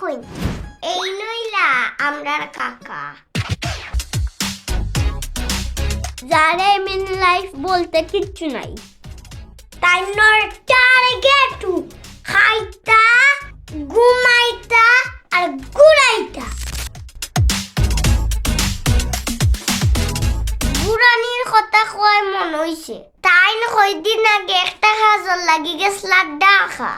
দেখুন এই নইলা আমরার কাকা। যারে মিন লাইফ বলতে কিচ্ছু নাই। তাই নর টার্গেটু খাইতা, ঘুমাইতা আর ঘুরাইতা। বুড়ানির কথা কয় মন হইছে। তাই কয়দিন আগে একটা হাজর লাগি গেছ গেছলা ডাকা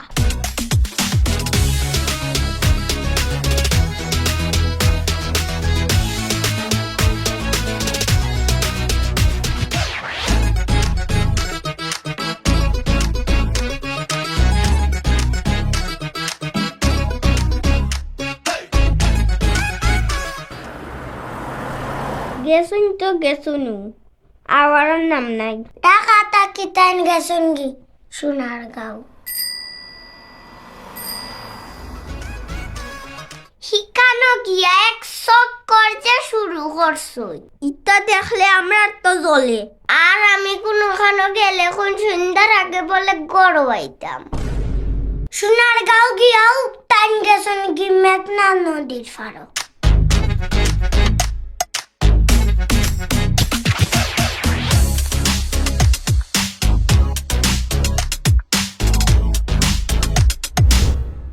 গেছুন তো গেছুনু। আবার নাম নাই। টাকা তাকি তাইন গেছুন গি সোনার গাঁও। শিখানো গিয়া এক শখ করতে শুরু ইটা দেখলে আমরা তো জ্বলে। আর আমি কোনোখানো গেলে কোন সুন্দর আগে বলে গড়বাইতাম সোনার গাঁও গিয়াও টাইম গেছুন কি মেঘনা নদীর ফারো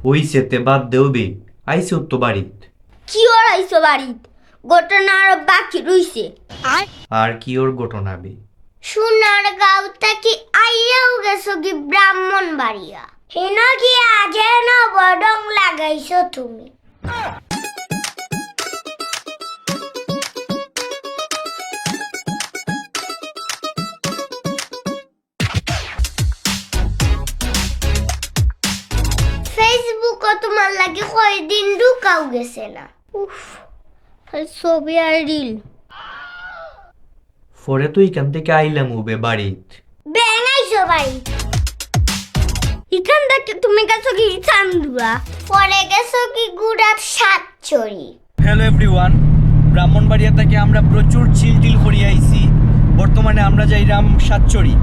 ওই সেতে বাদ দেওবে আইসে তো বাড়িত। কি ওর আইসো বাড়িত? ঘটনা আর বাকি রইছে। আর কি ওর ঘটনা বে? সোনার গাঁও থেকে আইয়াও গেছো কি ব্রাহ্মণ বাড়িয়া হেন কি আজে না বডং লাগাইছো তুমি? তোমার লাগে কয়দিন ঢুকাও গেছে না? উফ ছবি আর রিল। পরে তো এখান থেকে আইলাম উবে বাড়িত। বেঙাইছো বাড়ি এখান থেকে তুমি গেছো কি চান্দুয়া? পরে গেছো কি গুড়ার সাত চড়ি হ্যালো এভরিওয়ান ব্রাহ্মণবাড়িয়া থেকে আমরা প্রচুর চিল টিল করিয়ে আইছি। বর্তমানে আমরা যাইরাম সাতচড়ি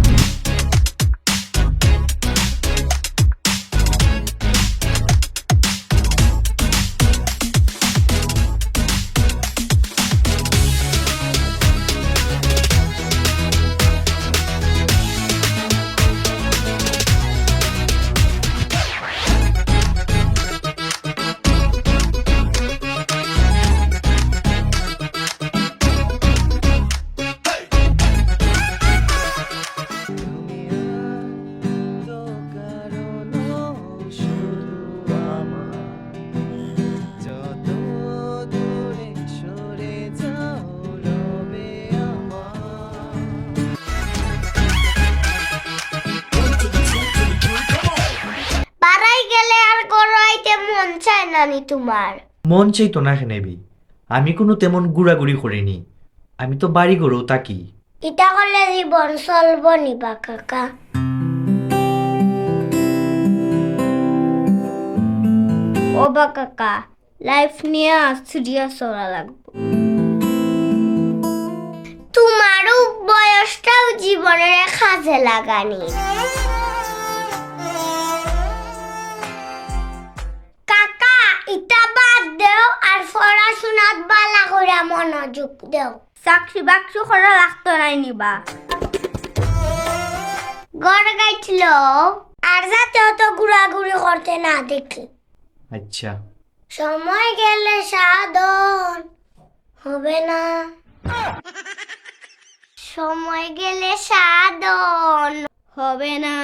চায় না নি তোমার। মন চাইতো না নেবি আমি কোনো তেমন গুড়াগুড়ি করিনি। আমি তো বাড়ি গড়েও তাকি এটা করলে জীবন চলব নিবা কাকা। ও বা কাকা লাইফ নিয়ে সিরিয়াস হওয়া লাগবে। তোমারও বয়সটাও জীবনের কাজে লাগানি পড়াশোনাত বালা করে মনোযোগ দেও। চাকরি বাকরি করা লাগতো নাই নিবা। গড় গাইছিল। আর যাতে অত ঘুরাঘুরি করতে না দেখি। আচ্ছা। সময় গেলে সাধন হবে না। সময় গেলে সাধন হবে না।